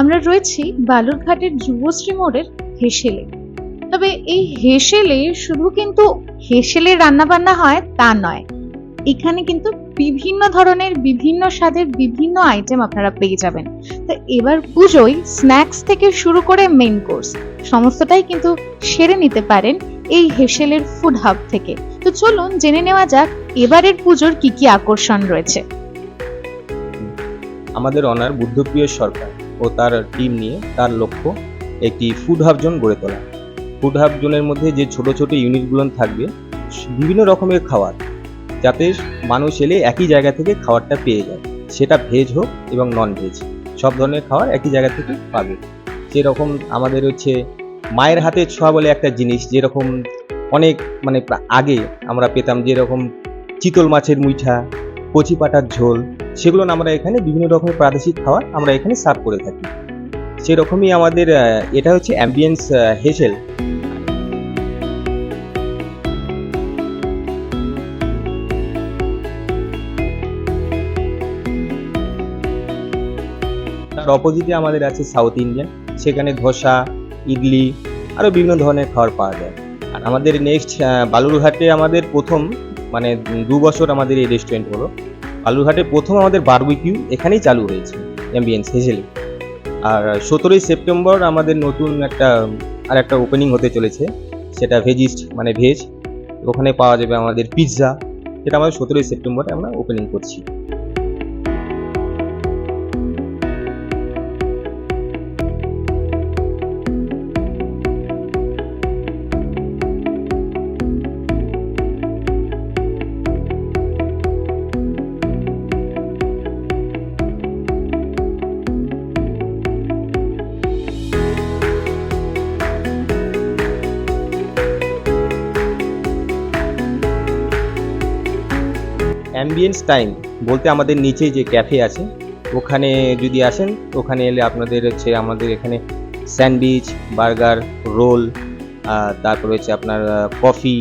আমরা রয়েছি বালুরঘাটের যুবশ্রী মোড়ের হেসেলে। তবে এই হেসেলে শুধু কিন্তু হেসেলে রান্নাবান্না হয় তা নয়, এখানে কিন্তু বিভিন্ন ধরনের, বিভিন্ন স্বাদের বিভিন্ন আইটেম আপনারা পেয়ে যাবেন। তো এবার পুজোয় স্ন্যাক্স থেকে শুরু করে মেন কোর্স সমস্তটাই কিন্তু সেরে নিতে পারেন এই হেসেলের ফুড হাব থেকে। তো চলুন জেনে নেওয়া যাক, এবারের পুজোর কি কি আকর্ষণ রয়েছে। আমাদের অনার বুদ্ধপ্রিয় সরকার। ও তার টিম নিয়ে তার লক্ষ্য একটি ফুড হাব জোন গড়ে তোলা। ফুড হাব জোনের মধ্যে যে ছোট ছোট ইউনিটগুলো থাকবে, বিভিন্ন রকমের খাবার, যাতে মানুষ এলে একই জায়গা থেকে খাবারটা পেয়ে যায়। সেটা ভেজ হোক এবং নন ভেজ সব ধরনের খাবার একই জায়গা থেকে পাবে। যেরকম আমাদের হচ্ছে মায়ের হাতে ছোঁয়া বলে একটা জিনিস, যেরকম অনেক মানে আগে আমরা পেতাম যেরকম চিতল মাছের মুইঠা কচি পাটার ঝোল, সেগুলো আমরা এখানে বিভিন্ন রকমের প্রাদেশিক খাবার আমরা এখানে সার্ভ করে থাকি। সেরকমই আমাদের এটা হচ্ছে অ্যাম্বিয়েন্স হেসেল। তার অপোজিটে আমাদের আছে সাউথ ইন্ডিয়ান সেখানে ধোসা, ইডলি, আরও বিভিন্ন ধরনের খাবার পাওয়া যায়। আর আমাদের নেক্সট বালুরঘাটে আমাদের প্রথম মানে দু বছর আমাদের এই রেস্টুরেন্ট হলো। বালুরঘাটে প্রথম আমাদের বারবিকিউ এখানেই চালু হয়েছে অ্যাম্বিয়েন্স হেজেলি আর সতেরোই সেপ্টেম্বর আমাদের নতুন একটা আর একটা ওপেনিং হতে চলেছে, সেটা ভেজিস্ট মানে ভেজ ওখানে পাওয়া যাবে আমাদের পিৎজা যেটা আমাদের সতেরোই সেপ্টেম্বরে আমরা ওপেনিং করছি। অ্যাম্বিয়েন্স টাইম বলতে আমাদের নিচে যে ক্যাফে আছে, ওখানে যদি আসেন, ওখানে এলে আপনাদের হচ্ছে আমাদের এখানে স্যান্ডউইচ বার্গার রোল তারপর হচ্ছে আপনার কফি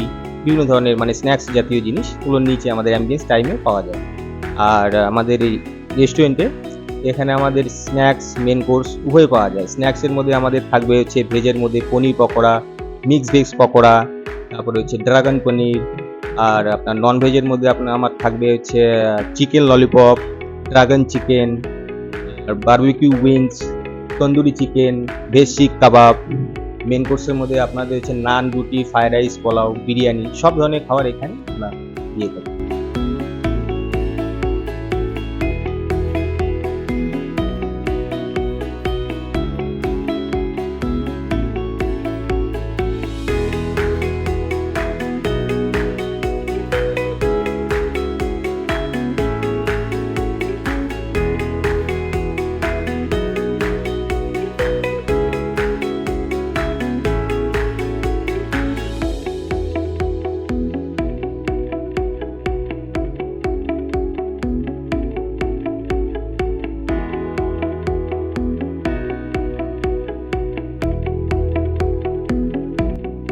বিভিন্ন ধরনের মানে স্ন্যাক্স জাতীয় জিনিস, ওগুলোর নিচে আমাদের অ্যাম্বিয়েন্স টাইমে পাওয়া যায়। আর আমাদের এই রেস্টুরেন্টে এখানে আমাদের স্ন্যাক্স মেন কোর্স উভয় পাওয়া যায়। স্ন্যাক্সের মধ্যে আমাদের থাকবে হচ্ছে ভেজের মধ্যে পনির পকোড়া মিক্স ভেজ পকোড়া, তারপরে হচ্ছে ড্রাগন পনির আর আপনার নন ভেজের মধ্যে আপনার আমার থাকবে হচ্ছে chicken lollipop dragon chicken barbecue wings tandoori chicken veg kebab. Main কোর্সের মধ্যে আপনাদের হচ্ছে নান রুটি ফ্রাইড রাইস পোলাও, বিরিয়ানি, সব ধরনের খাবার এখানে আমরা দিয়ে থাকি।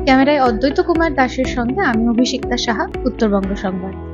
ক্যামেরায় অদ্বৈত কুমার দাসের সঙ্গে আমি অভিষিক্তা সাহা উত্তরবঙ্গ সংবাদ।